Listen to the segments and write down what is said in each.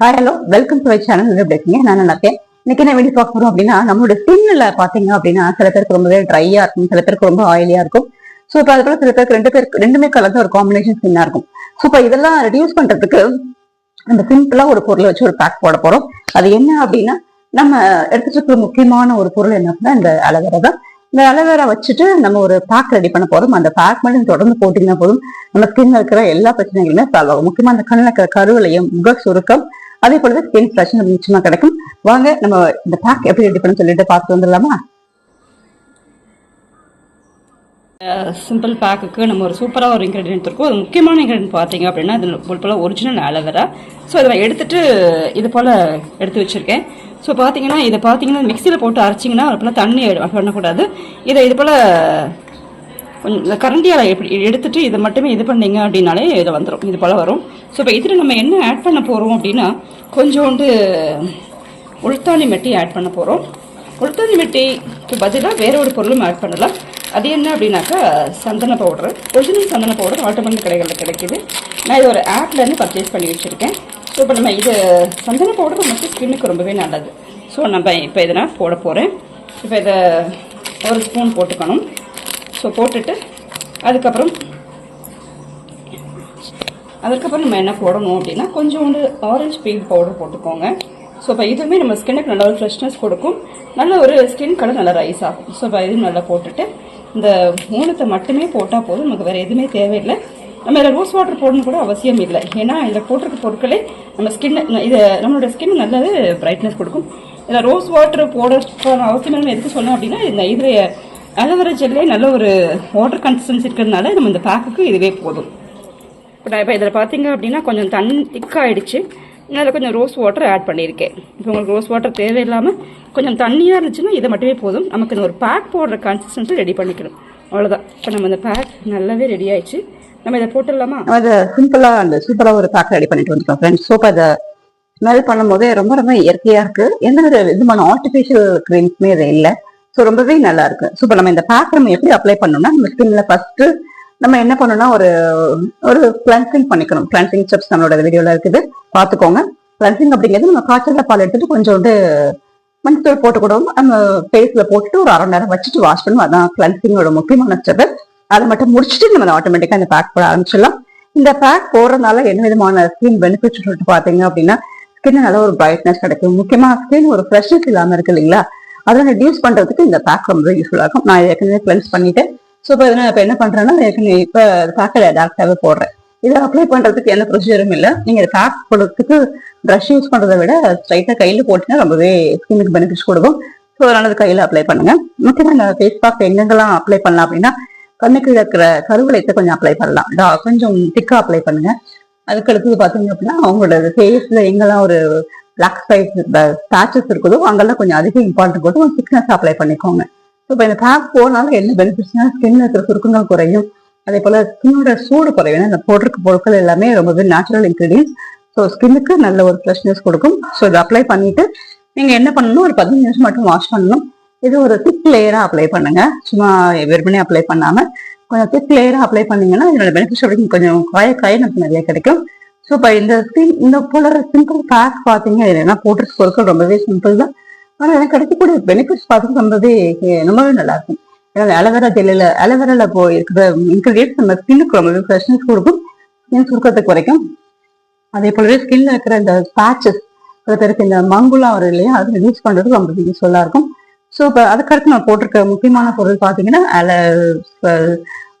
Hi hello welcome to my channel எப்படி இருக்கீங்க நான் நல்லா இருக்கேன் இன்னைக்கு என்ன வீடியோ பார்க்க போறோம் அப்படின்னா நம்மளோட ஸ்கின்ல பாத்தீங்க அப்படின்னா சில பேருக்கு ரொம்பவே ட்ரையா இருக்கும் சில பேருக்கு ரொம்ப ஆயிலியா இருக்கும். ஸோ இப்போ அதுபோல சில பேருக்கு ரெண்டு பேருக்கு ரெண்டுமே கலந்து ஒரு காம்பினேஷன் ஸ்கின்னா இருக்கும். ஸோ இப்போ இதெல்லாம் ரெடியூஸ் பண்றதுக்கு நம்ம சிம்பிளா ஒரு பொருளை வச்சு ஒரு பேக் போட போறோம். அது என்ன அப்படின்னா நம்ம எடுத்துட்டு இருக்கிற முக்கியமான ஒரு பொருள் என்ன அப்படின்னா இந்த அலவேரா தான் இந்த அலவேரா வச்சுட்டு நம்ம ஒரு பேக் ரெடி பண்ண போறோம். அந்த பேக் மட்டும் தொடர்ந்து போட்டீங்கன்னா போதும். நம்ம ஸ்கின்ல இருக்கிற எல்லா பிரச்சனைகளுமே சால்வ் ஆகும். முக்கியமா அந்த கண்ணில் இருக்கிற கருவிலையும் முக சுருக்கம் அதே போலவே ஸ்கின் ஃபிளஷ் நம்ம நிச்சயமா கிடைக்கும். வாங்க நம்ம இந்த பேக் எப்படி ரெடி பண்ணு சொல்லிட்டு பார்த்து வந்துடலாமா? சிம்பிள் பேக்குக்கு நம்ம ஒரு சூப்பராக ஒரு இன்க்ரீடியன்ட் இருக்கும். அது முக்கியமான இன்க்ரீடியன்ட் பார்த்தீங்க அப்படின்னா இது போல் போல் ஒரிஜினல் அலோவேரா ஸோ இதை நான் எடுத்துட்டு இது போல் எடுத்து வச்சுருக்கேன். ஸோ பார்த்தீங்கன்னா இதை பார்த்தீங்கன்னா மிக்சியில் போட்டு அரைச்சிங்கன்னா அது போல் தண்ணி பண்ணக்கூடாது. இதை இது போல் கொஞ்சம் கரண்டியால் எப்படி எடுத்துகிட்டு இதை மட்டுமே இது பண்ணீங்க அப்படின்னாலே இதை வந்துடும் இது போல் வரும். ஸோ இப்போ இதில் நம்ம என்ன ஆட் பண்ண போகிறோம் அப்படின்னா கொஞ்சோண்டு உள்தானி மெட்டி ஆட் பண்ண போகிறோம் உள்தானி மெட்டிக்கு பதிலாக வேற ஒரு பொருளும் ஆட் பண்ணலாம். அது என்ன அப்படின்னாக்கா சந்தன பவுடர் ஒரிஜினல் சந்தன பவுடர் ஆட்டோமேட்டிக் கடைகளில் கிடைக்கிது. நான் இது ஒரு ஆப்லேருந்து பர்ச்சேஸ் பண்ணி வச்சுருக்கேன். ஸோ இப்போ நம்ம இது சந்தன பவுடர் நமக்கு ஸ்கின்னுக்கு ரொம்பவே நல்லது. ஸோ நம்ம இப்போ இதை நான் போட போகிறேன் இப்போ இதை ஒரு ஸ்பூன் போட்டுக்கணும். ஸோ போட்டுட்டு அதுக்கப்புறம் அதுக்கப்புறம் நம்ம என்ன போடணும் அப்படின்னா கொஞ்சோண்டு ஆரஞ்சு பீல் பவுடர் போட்டுக்கோங்க. ஸோ இப்போ இதுவுமே நம்ம ஸ்கின்னுக்கு நல்ல ஒரு ஃப்ரெஷ்னஸ் கொடுக்கும். நல்ல ஒரு ஸ்கின் கலர் நல்லா ரைஸ் ஆகும். ஸோ இப்போ இதுவும் நல்லா போட்டுட்டு இந்த மூணுத்தை மட்டுமே போட்டால் போதும். நமக்கு வேறு எதுவுமே தேவையில்லை. நம்ம இதில் ரோஸ் வாட்டர் போடணும் கூட அவசியம் இல்லை. ஏன்னா இதில் போட்டிருக்க பொருட்களே நம்ம ஸ்கின் இது நம்மளோட ஸ்கின் நல்லது பிரைட்னஸ் கொடுக்கும். இதில் ரோஸ் வாட்டர் போட அவசியம் நம்ம எதுக்கு சொன்னோம் அப்படின்னா இந்த இதில் அலோவேரா ஜெல்லே நல்ல ஒரு வாட்டர் கன்சிஸ்டன்சி இருக்கிறதுனால நம்ம இந்த பேக்குக்கு இதுவே போதும். இப்போ நான் இப்போ இதில் பார்த்தீங்க அப்படின்னா கொஞ்சம் தண்ணி திக்காகிடுச்சு நான் அதில் கொஞ்சம் ரோஸ் வாட்டர் ஆட் பண்ணியிருக்கேன். இப்போ உங்களுக்கு ரோஸ் வாட்டர் தேவையில்லாமல் கொஞ்சம் தண்ணியாக இருந்துச்சுன்னா இதை மட்டுமே போதும். நமக்கு இந்த ஒரு பேக் போடுற கன்சிஸ்டன்சி ரெடி பண்ணிக்கணும். அவ்வளோதான் இப்போ நம்ம இந்த பேக் நல்லாவே ரெடி ஆயிடுச்சு. நம்ம இதை போட்டுடலாமா? நம்ம அதை சிம்பிளாக அந்த சூப்பராக ஒரு பேக் ரெடி பண்ணிட்டு வந்துருக்கோம் ஃப்ரெண்ட்ஸ் சோப் அதை ஸ்மெல் பண்ணும்போதே ரொம்ப ரொம்ப இயற்கையாக இருக்குது எந்த ஒரு விதமான ஆர்டிஃபிஷியல் க்ரீம்ஸுமே இது இல்லை. ஸோ ரொம்பவே நல்லா இருக்கு ஸோ இப்போ நம்ம இந்த பேக் நம்ம எப்படி அப்ளை பண்ணோம்னா நம்ம ஸ்கின்ல ஃபர்ஸ்ட் நம்ம என்ன பண்ணணும்னா ஒரு ஒரு கிளன்சிங் பண்ணிக்கணும். கிளன்சிங் ஸ்டெப்ஸ் நம்மளோட வீடியோல இருக்குது. பார்த்துக்கோங்க கிளன்சிங் அப்படிங்கிறது நம்ம காய்ச்சல பால் எடுத்துட்டு கொஞ்சோண்டு மஞ்சள் போட்டு கூட நம்ம ஃபேஸ்ல போட்டுட்டு ஒரு அரை மணி நேரம் வச்சுட்டு வாஷ் பண்ணுவோம் அதான் கிளன்சிங்கோட முக்கியமான ஸ்டெப் அதை மட்டும் முடிச்சுட்டு நம்ம ஆட்டோமேட்டிக்கா இந்த பேக் போட ஆரம்பிச்சிடலாம். இந்த பேக் போடுறதுனால என்ன விதமான ஸ்கின் பெனிஃபிட்ஸ் சொல்லிட்டு பாத்தீங்க அப்படின்னா ஸ்கின் நல்ல ஒரு பிரைட்னஸ் கிடைக்கும். முக்கியமா ஸ்கின் ஒரு ஃப்ரெஷ்னஸ் இல்லாம இருக்கு இல்லைங்களா? அதை ரெடியூஸ் பண்ணுறதுக்கு இந்த பேக் ரொம்ப யூஸ்ஃபுல்லாக இருக்கும். நான் ஏற்கனவே கிளென்ஸ் பண்ணிட்டேன். ஸோ இப்போ நான் இப்போ என்ன பண்ணுறேன்னா ஏற்கனவே இப்போ பேக்கில் டேரக்டாகவே போடுறேன். இதை அப்ளை பண்ணுறதுக்கு எந்த ப்ரொசீஜரும் இல்லை. நீங்கள் பேக் போடுறதுக்கு ப்ரஷ் யூஸ் பண்ணுறதை விட ஸ்ட்ரைட்டாக கையில் போட்டீங்கன்னா ரொம்பவே ஸ்கின்னுக்கு பெனிஃபிட்ஸ் கொடுக்கும். ஸோ அதனால கையில் அப்ளை பண்ணுங்க. முக்கியமாக இந்த ஃபேஸ் பேக் எங்கெங்கெல்லாம் அப்ளை பண்ணலாம் அப்படின்னா கண்ணுக்கு இருக்கிற கருவளையத்தை கொஞ்சம் அப்ளை பண்ணலாம். டா- கொஞ்சம் திக்காக அப்ளை பண்ணுங்க. அதுக்கு அடுத்தது அப்படின்னா அவங்களோட ஃபேஸில் எங்கெல்லாம் ஒரு பிளாக் சைஸ் பேச்சஸ் இருக்குதோ அங்கெல்லாம் கொஞ்சம் அதிக இம்பார்ட்டன்ட் கொடுத்து கொஞ்சம் திக்னஸ் அப்ளை பண்ணிக்கோங்க ஸோ இப்போ இந்த பேக் போனால என்ன பெனிஃபிட்ஸ்னா ஸ்கின் இருக்கிற சுருக்கங்கள் குறையும் அதே போல் ஸ்கின்னோட சூடு குறையும் ஏன்னா இந்த போட்டிருக்க பொருட்கள் எல்லாமே ரொம்பவே நேச்சுரல் இன்க்ரீடியன்ஸ் ஸோ ஸ்கின்னுக்கு நல்ல ஒரு ஃப்ரெஷ்னஸ் கொடுக்கும் ஸோ இதை அப்ளை பண்ணிட்டு நீங்க என்ன பண்ணணும் ஒரு பதினஞ்சு நிமிஷம் மட்டும் வாஷ் பண்ணணும் இது ஒரு திக் லேயராக அப்ளை பண்ணுங்க சும்மா வெறுமனே அப்ளை பண்ணாமல் கொஞ்சம் திக் லேயராக அப்ளை பண்ணீங்கன்னா இதனோட பெனிஃபிட்ஸ் அப்படிங்க கொஞ்சம் காய காய நமக்கு நிறைய கிடைக்கும் ஸோ இப்போ இந்த ஸ்கின் இந்த போல சிம்பிள் பேக் பார்த்தீங்க இது என்ன போட்டிருக்க பொருட்கள் ரொம்பவே சிம்பிள் தான். ஆனால் எனக்கு கிடைக்கக்கூடிய பெனிஃபிட்ஸ் பார்த்து ரொம்பவே ரொம்பவே நல்லா இருக்கும் ஏன்னா அலோவேரா ஜெல்லில் அலோவேரால போய் இருக்கிற இன்க்ரீடியன்ஸ் நம்ம ஸ்கின்னுக்கு ரொம்பவே ஃப்ரெஷ்னஸ் கொடுக்கும். ஸ்கின் சுருக்கத்துக்கு குறைக்கும் அதே போலவே ஸ்கின்ல இருக்கிற இந்த பேச்சஸ் சில இந்த மங்குலாம் வரும் இல்லையா அது யூஸ் பண்ணுறது ரொம்ப யூஸ்ஃபுல்லா இருக்கும். ஸோ இப்போ அதுக்கடுத்து நான் போட்டிருக்க முக்கியமான பொருள் பார்த்தீங்கன்னா அல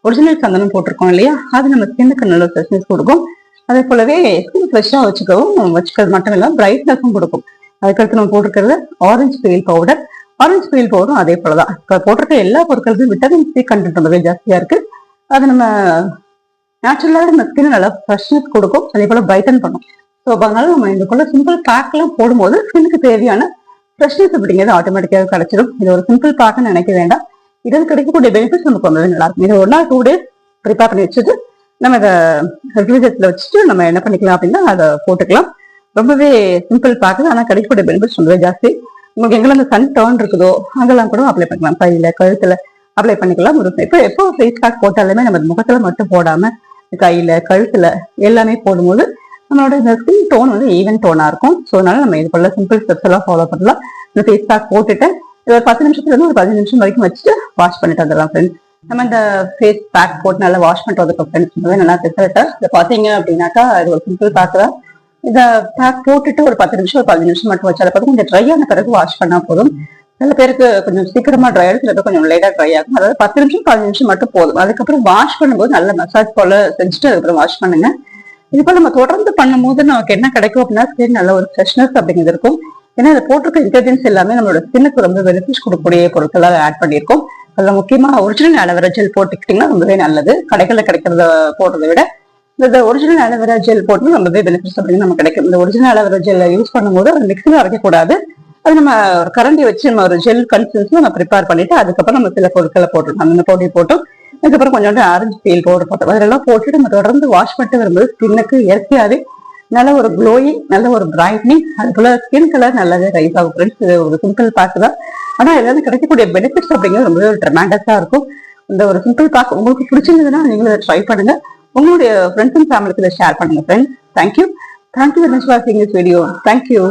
ஒரிஜினல் சந்தனம் போட்டிருக்கோம் இல்லையா அது நம்ம ஸ்கின்னுக்கு நல்ல ஃப்ரெஷ்னஸ் கொடுக்கும். அதே போலவே ஸ்கின் ஃப்ரெஷ்ஷாக வச்சுக்கவும் வச்சுக்கிறது மட்டும் இல்லாமல் பிரைட்னஸும் கொடுக்கும். அதுக்கடுத்து நம்ம போட்டிருக்கிறது orange peel powder orange peel பவுடரும் அதே போல தான் இப்போ போட்டிருக்க எல்லா பொருட்களுக்கும் விட்டமின் சி கண்டென்ட் ரொம்பவே ஜாஸ்தியாக இருக்கு. அது நம்ம நேச்சுரலாக நம்ம ஸ்கின் நல்லா ஃப்ரெஷ்னஸ் கொடுக்கும். அதே போல் பிரைட்டன் பண்ணும். ஸோ அதனால நம்ம இந்த போல சிம்பிள் பேக்லாம் போடும்போது ஸ்கின்னுக்கு தேவையான ஃப்ரெஷ்னஸ் அப்படிங்கிறது ஆட்டோமேட்டிக்காக கிடைச்சிடும் இது ஒரு சிம்பிள் பேக்னு நினைக்க வேண்டாம். இதில் கிடைக்கக்கூடிய பெனிஃபிட்ஸ் நமக்கு ரொம்பவே நல்லாயிருக்கும் இது ஒரு நாள் டூ டேஸ் ப்ரிப்பேர் பண்ணி வச்சுட்டு நம்ம இதை ரெஃப்ரிஜரேட்டர்ல வச்சுட்டு நம்ம என்ன பண்ணிக்கலாம் அப்படின்னா அதை போட்டுக்கலாம். ரொம்பவே சிம்பிள் பார்க்குது. ஆனால் கிடைக்கக்கூடிய பெனிஃபிட்ஸ் ரொம்பவே ஜாஸ்தி. உங்களுக்கு எங்கெல்லாம் அந்த சன் டர்ன் இருக்குதோ அங்கெல்லாம் கூட அப்ளை பண்ணிக்கலாம். கையில கழுத்துல அப்ளை பண்ணிக்கலாம். ஒரு இப்போ எப்போ ஃபேஸ் பேக் போட்டாலுமே நம்ம முகத்துல மட்டும் போடாம கையில கழுத்துல எல்லாமே போடும்போது நம்மளோட இந்த ஸ்கின் டோன் வந்து ஈவன் டோனா இருக்கும். ஸோ அதனால நம்ம இது போல சிம்பிள் ஸ்டெப்ஸ் எல்லாம் ஃபாலோ பண்ணலாம். இந்த ஃபேஸ் பேக் போட்டுட்டு ஒரு பத்து நிமிஷத்துல இருந்து ஒரு பதினஞ்சு நிமிஷம் வரைக்கும் வச்சுட்டு வாஷ் பண்ணிட்டு வந்துடலாம் ஃப்ரெண்ட்ஸ் நம்ம இந்த ஃபேஸ் பேக் போட்டு நல்லா வாஷ் பண்ணுறதுக்கு ஃப்ரெண்ட்ஸ் நல்லா ரிசல்ட் இதை பார்த்தீங்க அப்படின்னாக்கா இது ஒரு சிம்பிள் பேக் தான். இதை பேக் போட்டுட்டு ஒரு பத்து நிமிஷம் ஒரு பதினஞ்சு நிமிஷம் மட்டும் வச்சால பிறகு கொஞ்சம் ட்ரை ஆன பிறகு வாஷ் பண்ணா போதும். சில பேருக்கு கொஞ்சம் சீக்கிரமா ட்ரை ஆகும் சில பேர் கொஞ்சம் லேட்டா ட்ரை ஆகும். அதாவது பத்து நிமிஷம் பதினஞ்சு நிமிஷம் மட்டும் போதும். அதுக்கப்புறம் வாஷ் பண்ணும்போது நல்ல மசாஜ் போல செஞ்சுட்டு அதுக்கப்புறம் வாஷ் பண்ணுங்க. இது போல நம்ம தொடர்ந்து பண்ணும்போது நமக்கு என்ன கிடைக்கும் அப்படின்னா ஸ்கின் நல்ல ஒரு ஃப்ரெஷ்னஸ் அப்படிங்கிறது இருக்கும். ஏன்னா இதை போட்டிருக்க இன்கிரீடியன்ஸ் எல்லாமே நம்மளோட ஸ்கின்னுக்கு ரொம்ப பெனிஃபிட்ஸ் கொடுக்கக்கூடிய பொருட்களாக ஆட் பண்ணியிருக்கோம். அதுல முக்கியமா ஒரிஜினல் அலோவேரா ஜெல் போட்டுக்கிட்டீங்கன்னா ரொம்பவே நல்லது. கடைகள்ல கிடைக்கிறத போடுறதை விட இந்த ஒரிஜினல் அலோவேரா ஜெல் போட்டு ரொம்பவே பெனிஃபிட்ஸ் அப்படின்னு நம்ம கிடைக்கும். இந்த ஒரிஜினல் அலோவேரா ஜெல் யூஸ் பண்ணும்போது அது மிக்சியில் அரைக்கக்கூடாது. அது நம்ம ஒரு கரண்டி வச்சு நம்ம ஒரு ஜெல் கன்சிஸ்டன்ஸ் நம்ம ப்ரிப்பேர் பண்ணிட்டு அதுக்கப்புறம் நம்ம சில பொருட்களை போட்டுருக்கோம் அந்த பொடி போட்டோம். அதுக்கப்புறம் கொஞ்சோண்டு ஆரஞ்சு பீல் பவுடர் போட்டோம். அதெல்லாம் போட்டுட்டு நம்ம தொடர்ந்து வாஷ் பண்ணிட்டு வரும்போது ஸ்கின்னுக்கு இயற்கையாவே நல்ல ஒரு க்ளோயிங் நல்ல ஒரு பிரைட்னிங் அது போல ஸ்கின் கலர் நல்லாவே ரைஸ் ஆகும் ஃப்ரெண்ட்ஸ் இது ஒரு சிம்பிள் பேக் தான். ஆனால் எல்லாரும் கிடைக்கக்கூடிய பெனிஃபிட்ஸ் அப்படிங்கிறது ரொம்பவே ஒரு ட்ரெமெண்டஸா இருக்கும். இந்த ஒரு சிம்பிள் பேக் உங்களுக்கு பிடிச்சிருந்ததுன்னா நீங்களும் இதை ட்ரை பண்ணுங்க. உங்களுடைய ஃப்ரெண்ட்ஸ் அண்ட் ஃபேமிலிக்கு இதை ஷேர் பண்ணுங்க friends thank you thank you very much வாட்சிங் திஸ் வீடியோ தேங்க்யூ